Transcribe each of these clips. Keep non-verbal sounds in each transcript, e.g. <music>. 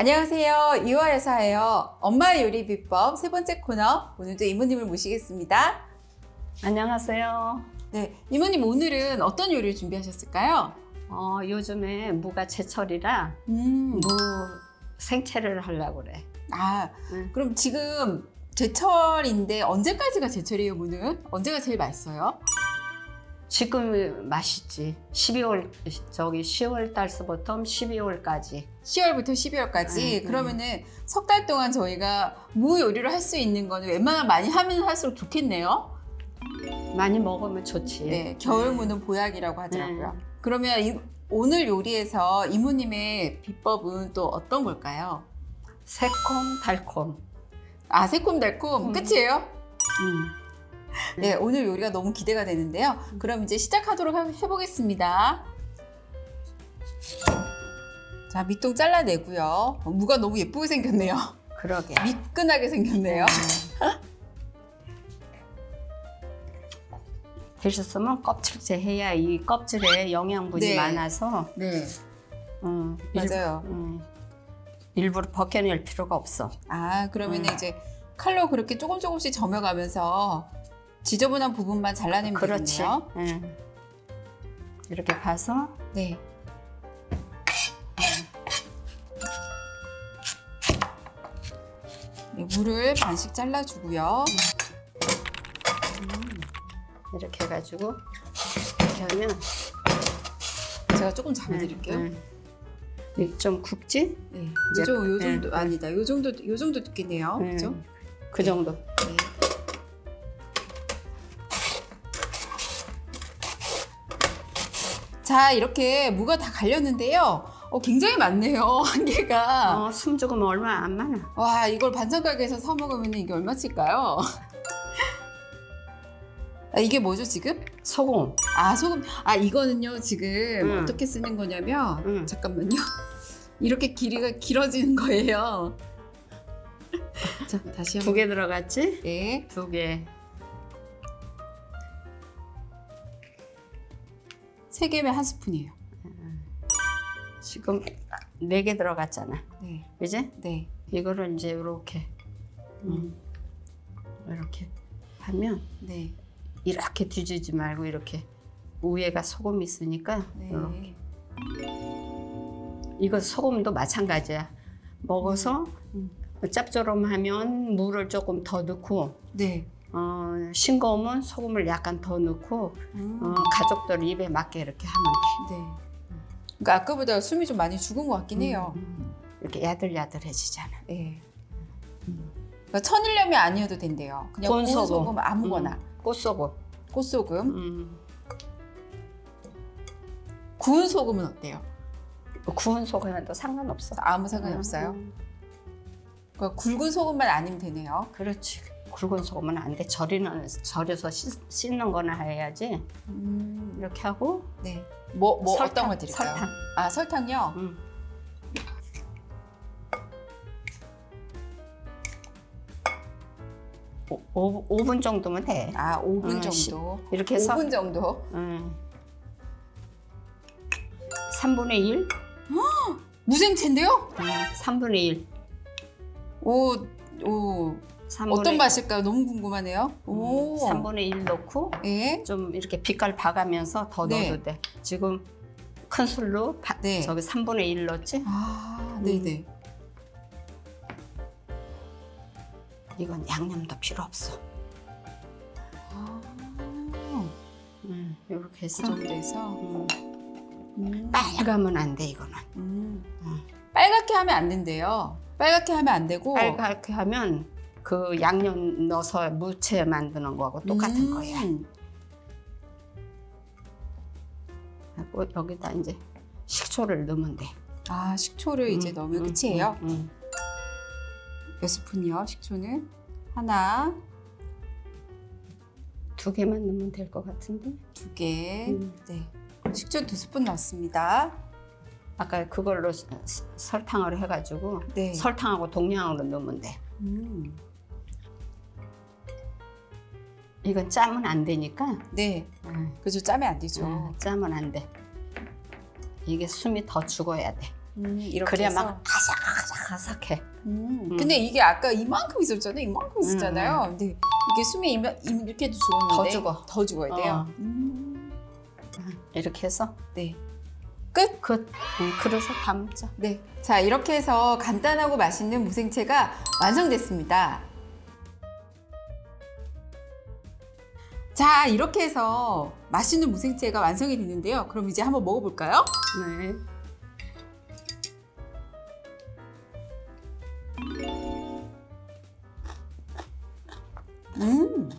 안녕하세요. 이화여사예요. 엄마 요리 비법 세 번째 코너. 오늘도 이모님을 모시겠습니다. 안녕하세요. 네, 이모님 오늘은 어떤 요리를 준비하셨을까요? 어, 요즘에 무가 제철이라 음, 무 생채를 하려고 그래. 아, 음. 그럼 지금 제철인데 언제까지가 제철이에요, 무는? 언제가 제일 맛있어요? 지금 맛있지. 12월 저기 10월 달서부터 12월까지. 10월부터 12월까지. 음, 음. 그러면은 석 달 동안 저희가 무 요리를 할 수 있는 거는 웬만하면 많이 하면 할수록 좋겠네요. 많이 먹으면 좋지. 네, 겨울 무는 보약이라고 하더라고요. 네. 그러면 이- 오늘 요리에서 이모님의 비법은 또 어떤 걸까요? 새콤 달콤. 아, 새콤달콤 음. 끝이에요? 음. 네, 오늘 요리가 너무 기대가 되는데요. 그럼 이제 시작하도록 하- 해보겠습니다. 자, 밑동 잘라내고요. 어, 무가 너무 예쁘게 생겼네요. 그러게. <laughs> 미끈하게 생겼네요. 되셨으면 껍질째 해야 이 껍질에 영양분이 네. 많아서 네, 음, 맞아요. 일, 음, 일부러 벗겨낼 필요가 없어. 아, 그러면 음. 이제 칼로 그렇게 조금 조금씩 점여가면서 지저분한 부분만 잘라내면 그렇지. 되겠네요. 예. 이렇게 봐서 네. 네, 물을 반씩 잘라주고요. 이렇게 해가지고 이렇게 하면 제가 조금 잡아드릴게요. 네, 네. 좀 굵지? 네. 이제- 좀, 요 네. 정도 아니다. 요 정도, 요 정도 두께네요. 네. 그죠? 그 정도. 네. 자, 이렇게 무가 다 갈렸는데요. 어, 굉장히 많네요. <laughs> 한 개가. 어, 숨 죽으면 얼마 안 많아. 와, 이걸 반찬 가게에서 사 먹으면 이게 얼마칠까요? <laughs> 아, 이게 뭐죠, 지금? 소금. 아, 소금. 아, 이거는요, 지금 음. 어떻게 쓰는 거냐면, 음. 잠깐만요. <laughs> 이렇게 길이가 길어지는 거예요. 자, 다시 두 한번. 개 들어갔지? 네. 두 개. 세 개면 한 스푼이에요. 지금 네 개 들어갔잖아. 네. 그지? 네. 이거를 이제 이렇게 음. 이렇게 하면 네. 이렇게 뒤지지 말고 이렇게 위에가 소금 있으니까 네. 이렇게. 이거 소금도 마찬가지야. 먹어서 음. 짭조름하면 물을 조금 더 넣고 네. 어, 싱거우면 소금을 약간 더 넣고 음. 어, 가족들 입에 맞게 이렇게 하면 돼. 네. 그러니까 아까보다 숨이 좀 많이 죽은 것 같긴 해요. 음, 이렇게 야들야들해지잖아. 네. 그러니까 천일염이 아니어도 된대요. 그냥 곤 고운 소금. 소금 아무거나. 음, 꽃소금. 꽃소금. 음, 구운 소금은 어때요? 구운 소금에도 상관없어. 아무 상관이 음, 없어요. 음, 그러니까 굵은 소금만 아니면 되네요. 그렇지. 굵은 소금은 안 돼. 절이는 절여서 씻, 씻는 거나 해야지. 음. 이렇게 하고 네. 뭐, 뭐 설탕, 어떤 걸 드릴까요? 설탕. 아, 설탕요? 음. 오, 오, 5분 정도면 돼. 아, 5분 음, 시- 정도. 이렇게 해서 5분 정도. 음. 3분의 1? 무생채인데요? 음, 3분의 1. 오, 오. 3분의 어떤 맛일까요? 너무 궁금하네요. 오. 3분의 1 넣고 예. 좀 이렇게 빛깔 봐가면서 더 네. 넣어도 돼. 지금 큰 술로 바- 네. 저기 3분의 1 넣었지? 아, 음. 네네. 이건 양념도 필요 없어. 아, 음, 이렇게 그 해서 정도에서. 음, 음. 빨가면 안 돼 이거는. 음. 음. 빨갛게 하면 안 된대요. 빨갛게 하면 안 되고. 빨갛게 하면 그 양념 넣어서 무채 만드는 거하고 똑같은 음. 거야. 그리고 여기다 이제 식초를 넣으면 돼. 아, 식초를 이제 음, 넣으면 음, 끝이에요. 음, 음. 몇 스푼이요? 식초는? 하나, 두 개만 넣으면 될 것 같은데. 두 개. 음. 네. 식초 두 스푼 넣습니다. 아까 그걸로 설탕을 해가지고 네. 설탕하고 동량으로 넣으면 돼. 음. 이건 짜면 안 되니까 네. 음, 그죠 짜면 안 되죠. 음, 짜면 안 돼. 이게 숨이 더 죽어야 돼. 음, 이렇게 그래야 해서 막 아삭아삭 아삭아삭해. 음. 음. 근데 이게 아까 이만큼 있었잖아요. 이만큼 있었잖아요. 근데 이게 숨이 이면 이렇게 죽었는데 더 죽어. 더 죽어야 돼요. 어. 음. 이렇게 해서 네. 끝. 끝. 응, 그래서 담자. 네. 자, 이렇게 해서 간단하고 맛있는 무생채가 완성됐습니다. 자, 이렇게 해서 맛있는 무생채가 완성이 됐는데요. 그럼 이제 한번 먹어볼까요? 네. 음.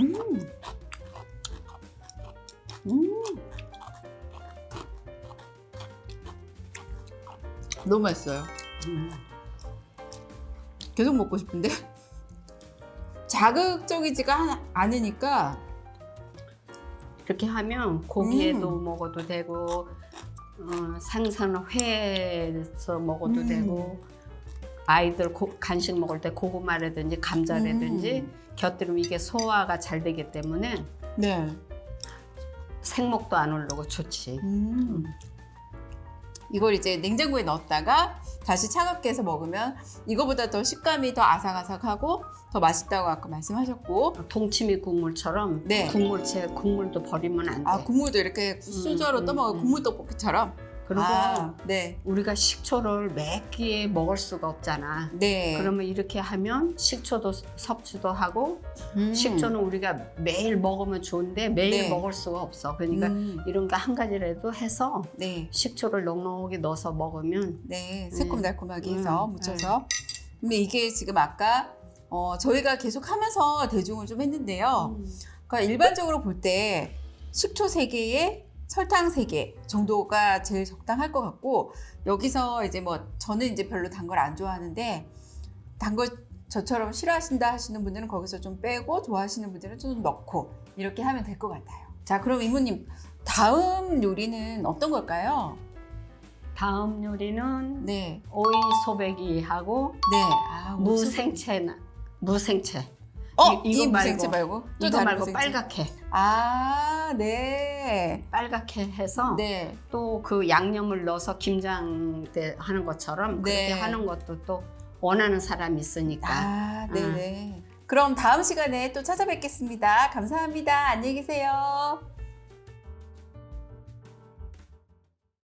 음. 음. 너무 맛있어요. 음. 계속 먹고 싶은데 자극적이지가 않- 않으니까 이렇게 하면 고기에도 음. 먹어도 되고 어, 생선 회에서 먹어도 음. 되고 아이들 고- 간식 먹을 때 고구마라든지 감자라든지 음. 곁들이면 이게 소화가 잘 되기 때문에 네. 생목도 안 오르고 좋지. 음. 이걸 이제 냉장고에 넣었다가 다시 차갑게 해서 먹으면 이거보다 더 식감이 더 아삭아삭하고 더 맛있다고 아까 말씀하셨고 동치미 국물처럼 네. 국물채 국물도 버리면 안 돼. 아 국물도 이렇게 수저로 음, 떠먹어 음. 국물 떡볶이처럼 그리고 아, 네. 우리가 식초를 매 끼에 먹을 수가 없잖아. 네. 그러면 이렇게 하면 식초도 섭취도 하고 음. 식초는 우리가 매일 먹으면 좋은데 매일 네. 먹을 수가 없어. 그러니까 음. 이런 거 한 가지라도 해서 네. 식초를 넉넉하게 넣어서 먹으면 네, 새콤달콤하게 해서 음, 묻혀서. 근데 이게 지금 아까 어, 저희가 계속 하면서 대중을 좀 했는데요. 그러니까 일반적으로 볼 때 식초 3개에 설탕 3개 정도가 제일 적당할 것 같고 여기서 이제 뭐 저는 이제 별로 단 걸 안 좋아하는데 단 걸 저처럼 싫어하신다 하시는 분들은 거기서 좀 빼고 좋아하시는 분들은 좀 넣고 이렇게 하면 될 것 같아요. 자, 그럼 이모님 다음 요리는 어떤 걸까요? 다음 요리는 네. 오이 소배기하고 네. 아, 무생채 무생채 어, 이- 이, 이거 무생채 말고, 말고 또 이거 다른 말고 무생채. 빨갛게 아, 네. 빨갛게 해서 네. 또 그 양념을 넣어서 김장 때 하는 것처럼 네. 그렇게 하는 것도 또 원하는 사람이 있으니까 아, 네, 네. 그럼 다음 시간에 또 찾아뵙겠습니다. 감사합니다. 안녕히 계세요.